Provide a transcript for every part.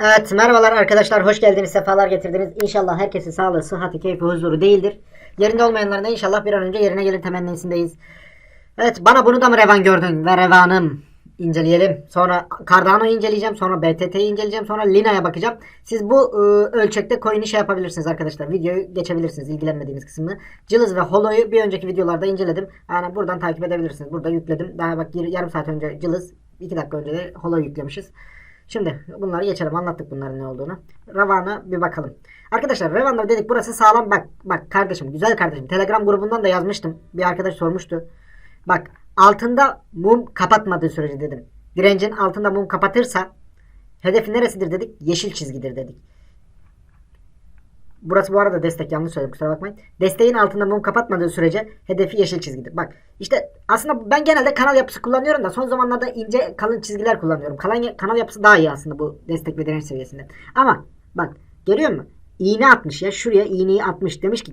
Evet merhabalar arkadaşlar hoş geldiniz sefalar getirdiniz. İnşallah herkesin sağlığı, sıhhati, keyfi, huzuru değildir. Yerinde olmayanların da inşallah bir an önce yerine gelir temennisindeyiz. Evet bana bunu da mı revan gördün ve revanım inceleyelim. Sonra Cardano'yu inceleyeceğim. Sonra BTT'yi inceleyeceğim. Sonra Lina'ya bakacağım. Siz bu e, ölçekte coin'i şey yapabilirsiniz arkadaşlar. Videoyu geçebilirsiniz ilgilenmediğiniz kısmını. Cılız ve Holo'yu bir önceki videolarda inceledim. Yani buradan takip edebilirsiniz. Burada yükledim. Daha bak yar- yarım saat önce Cılız. 2 dakika önce de Holo yüklemişiz. Şimdi bunları geçelim. Anlattık bunların ne olduğunu. Revan'a bir bakalım. Arkadaşlar Revan'da dedik burası sağlam. Bak bak kardeşim güzel kardeşim. Telegram grubundan da yazmıştım. Bir arkadaş sormuştu. Bak altında mum kapatmadığı sürece dedim. Direncin altında mum kapatırsa hedefi neresidir dedik? Yeşil çizgidir dedik. Burası bu arada destek yanlış söyledim kusura bakmayın. Desteğin altında mum kapatmadığı sürece hedefi yeşil çizgidir. Bak işte aslında ben genelde kanal yapısı kullanıyorum da son zamanlarda ince kalın çizgiler kullanıyorum. Kalan, kanal yapısı daha iyi aslında bu destek ve direnç seviyesinde. Ama bak görüyor musun? İğne atmış ya şuraya iğneyi atmış demiş ki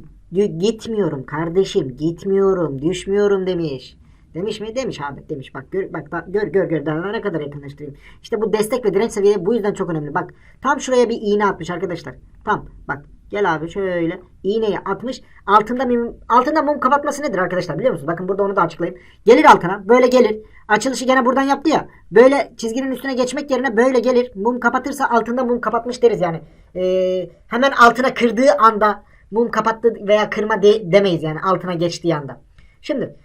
gitmiyorum kardeşim gitmiyorum düşmüyorum demiş. Demiş mi? Demiş Ahmet demiş. Bak gör bak, bak gör gör gör daha ne kadar yakınlaştırayım. İşte bu destek ve direnç seviyeleri bu yüzden çok önemli. Bak tam şuraya bir iğne atmış arkadaşlar. Tam bak gel abi şöyle iğneyi atmış. Altında mum, altında mum kapatması nedir arkadaşlar biliyor musunuz? Bakın burada onu da açıklayayım. Gelir altına böyle gelir. Açılışı gene buradan yaptı ya. Böyle çizginin üstüne geçmek yerine böyle gelir. Mum kapatırsa altında mum kapatmış deriz yani. Ee, hemen altına kırdığı anda mum kapattı veya kırma de- demeyiz yani altına geçtiği anda. Şimdi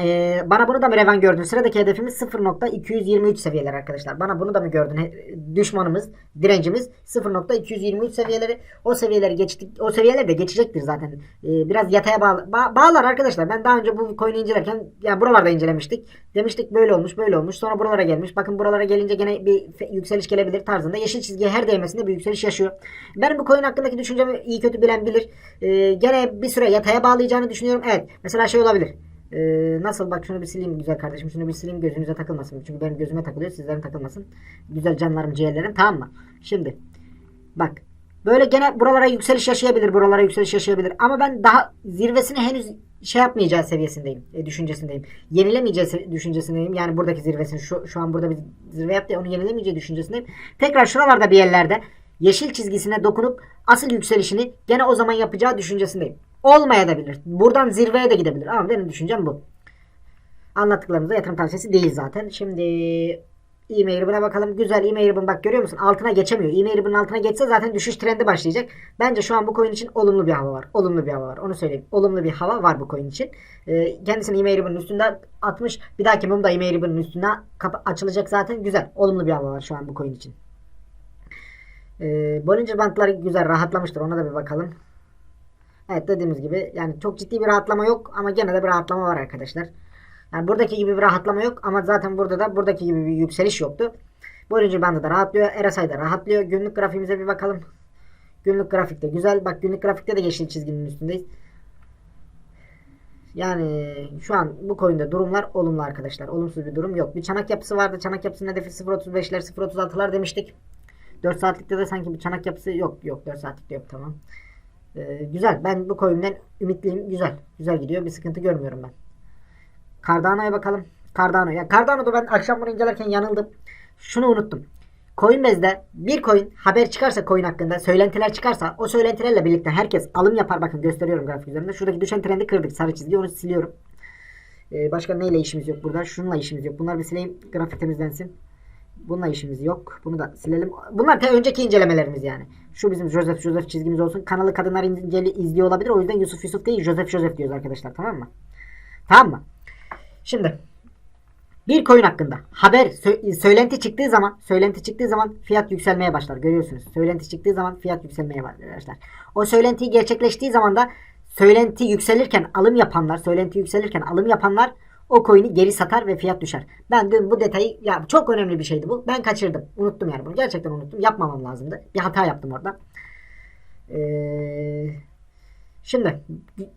ee, bana bunu da mı revan gördün? Sıradaki hedefimiz 0.223 seviyeler arkadaşlar. Bana bunu da mı gördün? Düşmanımız, direncimiz 0.223 seviyeleri. O seviyeleri geçtik. O seviyeler de geçecektir zaten. Ee, biraz yataya bağlı. Ba- bağlar arkadaşlar. Ben daha önce bu coin'i incelerken yani buralarda incelemiştik. Demiştik böyle olmuş, böyle olmuş. Sonra buralara gelmiş. Bakın buralara gelince gene bir yükseliş gelebilir tarzında. Yeşil çizgiye her değmesinde bir yükseliş yaşıyor. Benim bu coin hakkındaki düşüncemi iyi kötü bilen bilir. Ee, gene bir süre yataya bağlayacağını düşünüyorum. Evet. Mesela şey olabilir. Ee, nasıl bak şunu bir sileyim güzel kardeşim şunu bir sileyim gözünüze takılmasın. Çünkü benim gözüme takılıyor sizlerin takılmasın. Güzel canlarım ciğerlerim tamam mı? Şimdi bak böyle gene buralara yükseliş yaşayabilir buralara yükseliş yaşayabilir. Ama ben daha zirvesini henüz şey yapmayacağı seviyesindeyim e, düşüncesindeyim. Yenilemeyeceği düşüncesindeyim. Yani buradaki zirvesini şu, şu an burada bir zirve yaptı ya onu yenilemeyeceği düşüncesindeyim. Tekrar şuralarda bir yerlerde yeşil çizgisine dokunup asıl yükselişini gene o zaman yapacağı düşüncesindeyim. Olmayabilir. Buradan zirveye de gidebilir. Ama benim düşüncem bu. Anlattıklarımız da yatırım tavsiyesi değil zaten. Şimdi e-mail buna bakalım. Güzel e-mail bak görüyor musun? Altına geçemiyor. E-mail altına geçse zaten düşüş trendi başlayacak. Bence şu an bu coin için olumlu bir hava var. Olumlu bir hava var. Onu söyleyeyim. Olumlu bir hava var bu coin için. Ee, kendisini e-mail üstünde atmış. Bir dahaki mum da e-mail üstüne kapa- açılacak zaten. Güzel. Olumlu bir hava var şu an bu coin için. Ee, Bollinger bantları güzel rahatlamıştır. Ona da bir bakalım. Evet dediğimiz gibi yani çok ciddi bir rahatlama yok ama gene de bir rahatlama var arkadaşlar. Yani buradaki gibi bir rahatlama yok ama zaten burada da buradaki gibi bir yükseliş yoktu. Bollinger bandı da rahatlıyor. RSI da rahatlıyor. Günlük grafiğimize bir bakalım. Günlük grafikte güzel. Bak günlük grafikte de yeşil çizginin üstündeyiz. Yani şu an bu coin'de durumlar olumlu arkadaşlar. Olumsuz bir durum yok. Bir çanak yapısı vardı. Çanak yapısının hedefi 0.35'ler 0.36'lar demiştik. 4 saatlikte de sanki bir çanak yapısı yok. Yok 4 saatlikte yok tamam. Ee, güzel. Ben bu coin'den ümitliyim. Güzel. Güzel gidiyor. Bir sıkıntı görmüyorum ben. Cardano'ya bakalım. Cardano. Ya Cardano'da ben akşam bunu incelerken yanıldım. Şunu unuttum. Coinbase'de bir coin haber çıkarsa coin hakkında söylentiler çıkarsa o söylentilerle birlikte herkes alım yapar. Bakın gösteriyorum grafik üzerinde. Şuradaki düşen trendi kırdık. Sarı çizgi onu siliyorum. Ee, başka neyle işimiz yok burada? Şununla işimiz yok. Bunları bir sileyim. Grafik temizlensin. Bununla işimiz yok. Bunu da silelim. Bunlar te önceki incelemelerimiz yani. Şu bizim Joseph Joseph çizgimiz olsun. Kanalı kadınlar inceli izliyor olabilir. O yüzden Yusuf Yusuf değil Joseph Joseph diyoruz arkadaşlar. Tamam mı? Tamam mı? Şimdi bir coin hakkında haber sö- söylenti çıktığı zaman söylenti çıktığı zaman fiyat yükselmeye başlar. Görüyorsunuz. Söylenti çıktığı zaman fiyat yükselmeye başlar. O söylenti gerçekleştiği zaman da söylenti yükselirken alım yapanlar, söylenti yükselirken alım yapanlar o coin'i geri satar ve fiyat düşer. Ben dün bu detayı ya çok önemli bir şeydi bu. Ben kaçırdım. Unuttum yani bunu. Gerçekten unuttum. Yapmamam lazımdı. Bir hata yaptım orada. Ee, şimdi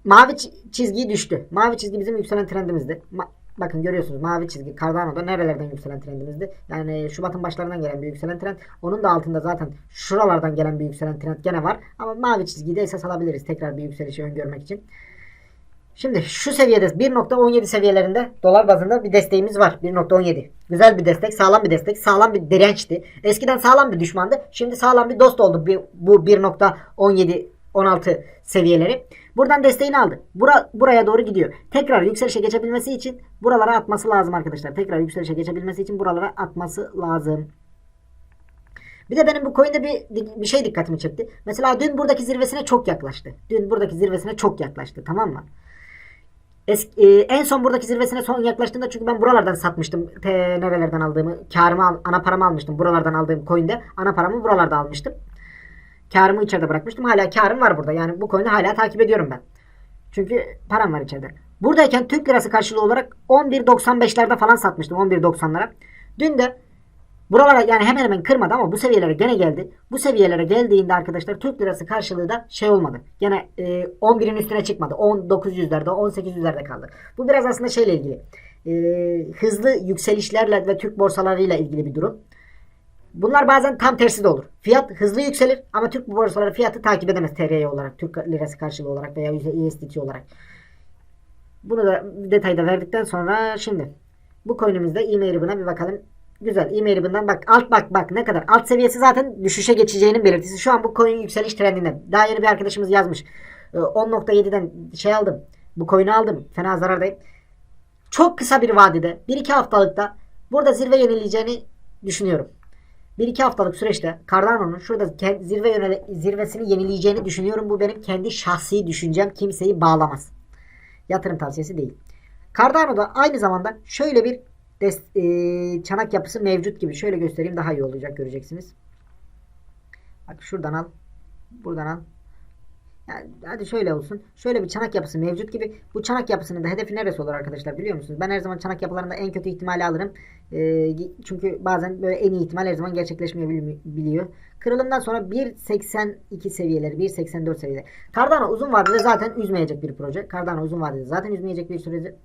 mavi çi- çizgi düştü. Mavi çizgi bizim yükselen trendimizdi. Ma- bakın görüyorsunuz mavi çizgi Cardano'da nerelerden yükselen trendimizdi. Yani Şubat'ın başlarından gelen bir yükselen trend. Onun da altında zaten şuralardan gelen bir yükselen trend gene var. Ama mavi çizgiyi de esas alabiliriz tekrar bir yükselişi öngörmek için. Şimdi şu seviyede 1.17 seviyelerinde dolar bazında bir desteğimiz var. 1.17. Güzel bir destek, sağlam bir destek, sağlam bir dirençti. Eskiden sağlam bir düşmandı. Şimdi sağlam bir dost oldu bu 1.17 16 seviyeleri. Buradan desteğini aldı. Bura, buraya doğru gidiyor. Tekrar yükselişe geçebilmesi için buralara atması lazım arkadaşlar. Tekrar yükselişe geçebilmesi için buralara atması lazım. Bir de benim bu coin'de bir, bir şey dikkatimi çekti. Mesela dün buradaki zirvesine çok yaklaştı. Dün buradaki zirvesine çok yaklaştı. Tamam mı? Eski, e, en son buradaki zirvesine son yaklaştığında çünkü ben buralardan satmıştım. Te, nerelerden aldığımı, karımı, ana paramı almıştım. Buralardan aldığım coin'de ana paramı buralarda almıştım. Karımı içeride bırakmıştım. Hala karım var burada. Yani bu coin'i hala takip ediyorum ben. Çünkü param var içeride. Buradayken Türk lirası karşılığı olarak 11.95'lerde falan satmıştım. 11.90'lara. Dün de buralara yani hemen hemen kırmadı ama bu seviyelere gene geldi. Bu seviyelere geldiğinde arkadaşlar Türk lirası karşılığı da şey olmadı. Gene e, 11'in üstüne çıkmadı. 1900'lerde 1800'lerde kaldı. Bu biraz aslında şeyle ilgili. E, hızlı yükselişlerle ve Türk borsalarıyla ilgili bir durum. Bunlar bazen tam tersi de olur. Fiyat hızlı yükselir ama Türk borsaları fiyatı takip edemez TRY olarak, Türk lirası karşılığı olarak veya USDT olarak. Bunu da detayda verdikten sonra şimdi bu coin'imizde e-mail bir bakalım. Güzel e-mail ribbon'dan bak alt bak bak ne kadar alt seviyesi zaten düşüşe geçeceğinin belirtisi. Şu an bu coin yükseliş trendinde. Daha yeni bir arkadaşımız yazmış. Ee, 10.7'den şey aldım. Bu coin'i aldım. Fena zarardayım. Çok kısa bir vadede 1-2 haftalıkta burada zirve yenileyeceğini düşünüyorum. 1-2 haftalık süreçte Cardano'nun şurada zirve yönele- zirvesini yenileyeceğini düşünüyorum. Bu benim kendi şahsi düşüncem. Kimseyi bağlamaz. Yatırım tavsiyesi değil. Cardano'da aynı zamanda şöyle bir e, çanak yapısı mevcut gibi. Şöyle göstereyim daha iyi olacak göreceksiniz. Bak şuradan al. Buradan al. Yani hadi şöyle olsun. Şöyle bir çanak yapısı mevcut gibi. Bu çanak yapısının da hedefi neresi olur arkadaşlar biliyor musunuz? Ben her zaman çanak yapılarında en kötü ihtimali alırım. Ee, çünkü bazen böyle en iyi ihtimal her zaman gerçekleşmeyebiliyor. Kırılımdan sonra 1.82 seviyeleri, 1.84 seviyeleri. Cardano uzun vadede zaten üzmeyecek bir proje. Cardano uzun vadede zaten üzmeyecek bir süreci.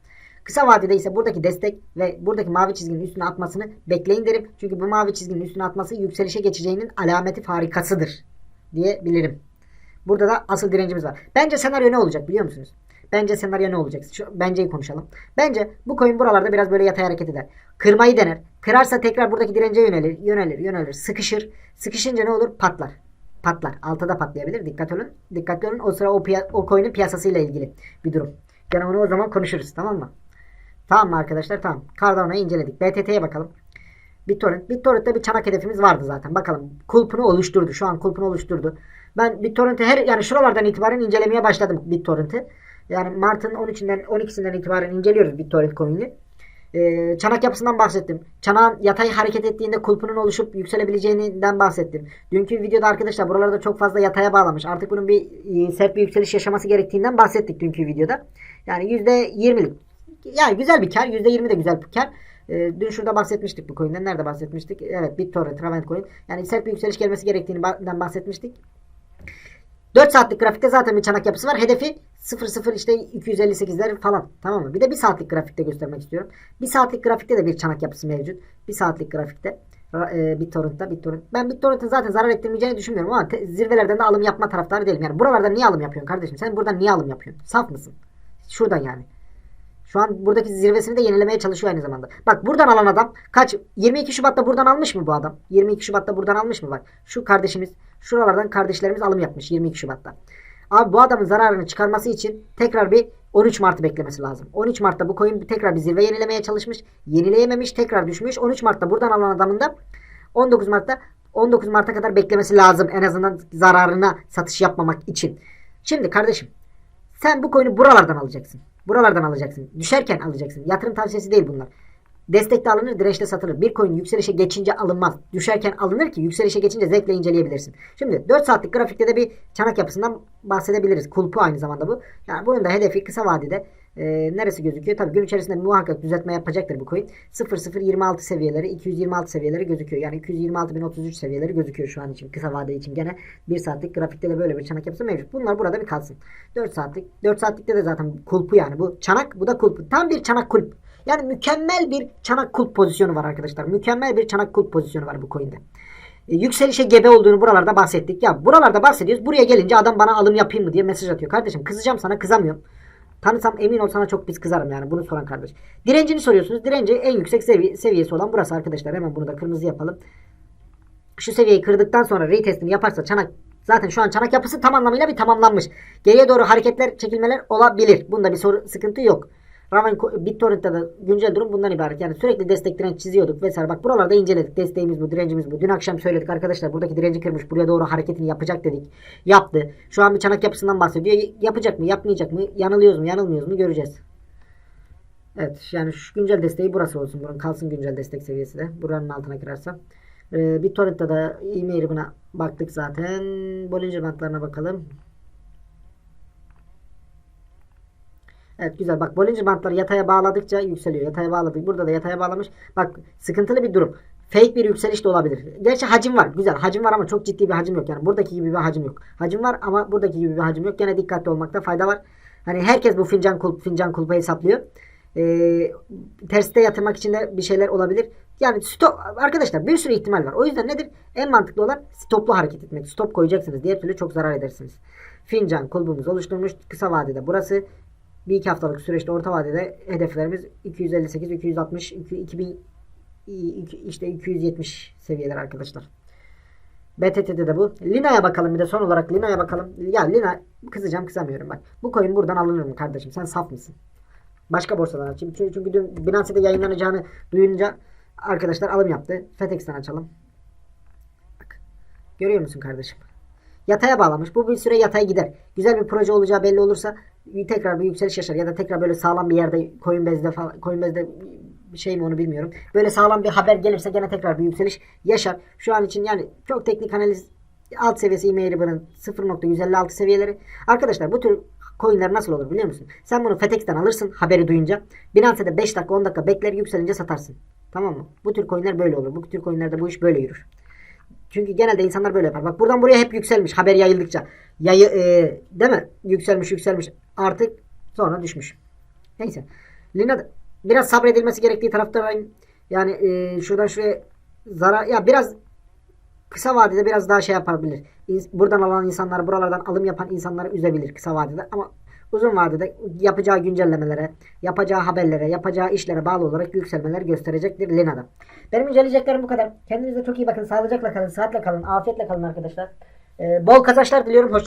Kısa vadede ise buradaki destek ve buradaki mavi çizginin üstüne atmasını bekleyin derim. Çünkü bu mavi çizginin üstüne atması yükselişe geçeceğinin alameti farikasıdır diyebilirim. Burada da asıl direncimiz var. Bence senaryo ne olacak biliyor musunuz? Bence senaryo ne olacak? Şu, benceyi konuşalım. Bence bu coin buralarda biraz böyle yatay hareket eder. Kırmayı dener. Kırarsa tekrar buradaki dirence yönelir. Yönelir, yönelir. Sıkışır. Sıkışınca ne olur? Patlar. Patlar. Altıda patlayabilir. Dikkat olun. Dikkatli olun. O sıra o, o coin'in piyasasıyla ilgili bir durum. Yani onu o zaman konuşuruz. Tamam mı? Tamam mı arkadaşlar? Tamam. Cardano'yu inceledik. BTT'ye bakalım. BitTorrent. BitTorrent'te bir çanak hedefimiz vardı zaten. Bakalım kulpunu oluşturdu. Şu an kulpunu oluşturdu. Ben BitTorrent'i her yani şuralardan itibaren incelemeye başladım BitTorrent'i. Yani Mart'ın 13'ünden 12'sinden itibaren inceliyoruz BitTorrent coin'i. Ee, çanak yapısından bahsettim. Çanağın yatay hareket ettiğinde kulpunun oluşup yükselebileceğinden bahsettim. Dünkü videoda arkadaşlar buralarda çok fazla yataya bağlamış. Artık bunun bir e, sert bir yükseliş yaşaması gerektiğinden bahsettik dünkü videoda. Yani %20'lik. Yani güzel bir kar. %20 de güzel bir kar. Ee, dün şurada bahsetmiştik bu coin'den. Nerede bahsetmiştik? Evet BitTorrent, Ravent Coin. Yani sert bir yükseliş gelmesi gerektiğinden bahsetmiştik. 4 saatlik grafikte zaten bir çanak yapısı var. Hedefi 00 işte 258'ler falan. Tamam mı? Bir de 1 saatlik grafikte göstermek istiyorum. 1 saatlik grafikte de bir çanak yapısı mevcut. 1 saatlik grafikte. E, BitTorrent'ta BitTorrent. Ben BitTorrent'ın zaten zarar ettirmeyeceğini düşünmüyorum ama zirvelerden de alım yapma taraftarı değilim. Yani buralardan niye alım yapıyorsun kardeşim? Sen buradan niye alım yapıyorsun? Saf mısın? Şuradan yani. Şu an buradaki zirvesini de yenilemeye çalışıyor aynı zamanda. Bak buradan alan adam kaç? 22 Şubat'ta buradan almış mı bu adam? 22 Şubat'ta buradan almış mı bak? Şu kardeşimiz şuralardan kardeşlerimiz alım yapmış 22 Şubat'ta. Abi bu adamın zararını çıkarması için tekrar bir 13 Mart'ı beklemesi lazım. 13 Mart'ta bu coin tekrar bir zirve yenilemeye çalışmış. Yenileyememiş tekrar düşmüş. 13 Mart'ta buradan alan adamın da 19 Mart'ta 19 Mart'a kadar beklemesi lazım. En azından zararına satış yapmamak için. Şimdi kardeşim sen bu coin'i buralardan alacaksın. Buralardan alacaksın. Düşerken alacaksın. Yatırım tavsiyesi değil bunlar. Destekte alınır, dirençte satılır. Bir coin yükselişe geçince alınmaz. Düşerken alınır ki yükselişe geçince zevkle inceleyebilirsin. Şimdi 4 saatlik grafikte de bir çanak yapısından bahsedebiliriz. Kulpu aynı zamanda bu. Yani bunun da hedefi kısa vadede e, neresi gözüküyor? Tabii gün içerisinde muhakkak düzeltme yapacaktır bu coin. 0026 seviyeleri, 226 seviyeleri gözüküyor. Yani 226.033 seviyeleri gözüküyor şu an için. Kısa vade için gene 1 saatlik grafikte de böyle bir çanak yapısı mevcut. Bunlar burada bir kalsın. 4 saatlik. 4 saatlikte de zaten kulpu yani. Bu çanak, bu da kulpu. Tam bir çanak kulp. Yani mükemmel bir çanak kulp pozisyonu var arkadaşlar. Mükemmel bir çanak kulp pozisyonu var bu coin'de. E, yükselişe gebe olduğunu buralarda bahsettik. Ya buralarda bahsediyoruz. Buraya gelince adam bana alım yapayım mı diye mesaj atıyor. Kardeşim kızacağım sana kızamıyorum. Tanısam emin ol sana çok pis kızarım yani bunu soran kardeş. Direncini soruyorsunuz. Direnci en yüksek sevi- seviyesi olan burası arkadaşlar. Hemen bunu da kırmızı yapalım. Şu seviyeyi kırdıktan sonra retestini yaparsa çanak zaten şu an çanak yapısı tam anlamıyla bir tamamlanmış. Geriye doğru hareketler, çekilmeler olabilir. Bunda bir soru, sıkıntı yok. Raven BitTorrent'ta da güncel durum bundan ibaret. Yani sürekli destek direnç çiziyorduk vesaire. Bak buralarda inceledik. Desteğimiz bu, direncimiz bu. Dün akşam söyledik arkadaşlar. Buradaki direnci kırmış. Buraya doğru hareketini yapacak dedik. Yaptı. Şu an bir çanak yapısından bahsediyor. Yapacak mı, yapmayacak mı? Yanılıyoruz mu, yanılmıyoruz mu göreceğiz. Evet yani şu güncel desteği burası olsun. Bunun kalsın güncel destek seviyesi de. Buranın altına girerse. Ee, BitTorrent'ta da e-mail buna baktık zaten. Bollinger bantlarına bakalım. Evet güzel. Bak Bollinger bantları yataya bağladıkça yükseliyor. Yataya bağladık. Burada da yataya bağlamış. Bak sıkıntılı bir durum. Fake bir yükseliş de olabilir. Gerçi hacim var. Güzel. Hacim var ama çok ciddi bir hacim yok. Yani buradaki gibi bir hacim yok. Hacim var ama buradaki gibi bir hacim yok. Gene dikkatli olmakta fayda var. Hani herkes bu fincan kulp fincan kulpa hesaplıyor. Ee, terste yatırmak için de bir şeyler olabilir. Yani stop arkadaşlar bir sürü ihtimal var. O yüzden nedir? En mantıklı olan stoplu hareket etmek. Stop koyacaksınız. Diğer türlü çok zarar edersiniz. Fincan kulbumuz oluşturmuş. Kısa vadede burası. Bir iki haftalık süreçte orta vadede hedeflerimiz 258, 260, 2000 işte 270 seviyeler arkadaşlar. BTT'de de bu. Lina'ya bakalım bir de son olarak Lina'ya bakalım. Ya Lina kızacağım kızamıyorum bak. Bu coin buradan alınır mı kardeşim? Sen saf mısın? Başka borsadan açayım. Çünkü, çünkü dün Binance'de yayınlanacağını duyunca arkadaşlar alım yaptı. FedEx'ten açalım. Bak. Görüyor musun kardeşim? Yataya bağlamış. Bu bir süre yataya gider. Güzel bir proje olacağı belli olursa tekrar bir yükseliş yaşar ya da tekrar böyle sağlam bir yerde Coinbase'de falan Coinbase'de bir şey mi onu bilmiyorum. Böyle sağlam bir haber gelirse gene tekrar bir yükseliş yaşar. Şu an için yani çok teknik analiz alt seviyesi e-maili bunun 0.156 seviyeleri. Arkadaşlar bu tür coinler nasıl olur biliyor musun? Sen bunu FedEx'ten alırsın haberi duyunca. Binance'de 5 dakika 10 dakika bekler yükselince satarsın. Tamam mı? Bu tür coinler böyle olur. Bu tür coinlerde bu iş böyle yürür. Çünkü genelde insanlar böyle yapar. Bak buradan buraya hep yükselmiş haber yayıldıkça. Yayı e, değil mi? Yükselmiş yükselmiş artık sonra düşmüş. Neyse. Lina biraz sabredilmesi gerektiği taraftarıyım. Yani e, şuradan şuraya zarar ya biraz kısa vadede biraz daha şey yapabilir. Buradan alan insanları, buralardan alım yapan insanları üzebilir kısa vadede ama uzun vadede yapacağı güncellemelere, yapacağı haberlere, yapacağı işlere bağlı olarak yükselmeler gösterecektir Lina'da. Benim inceleyeceklerim bu kadar. Kendinize çok iyi bakın. Sağlıcakla kalın, saatle kalın, afiyetle kalın arkadaşlar. Ee, bol kazançlar diliyorum. Hoş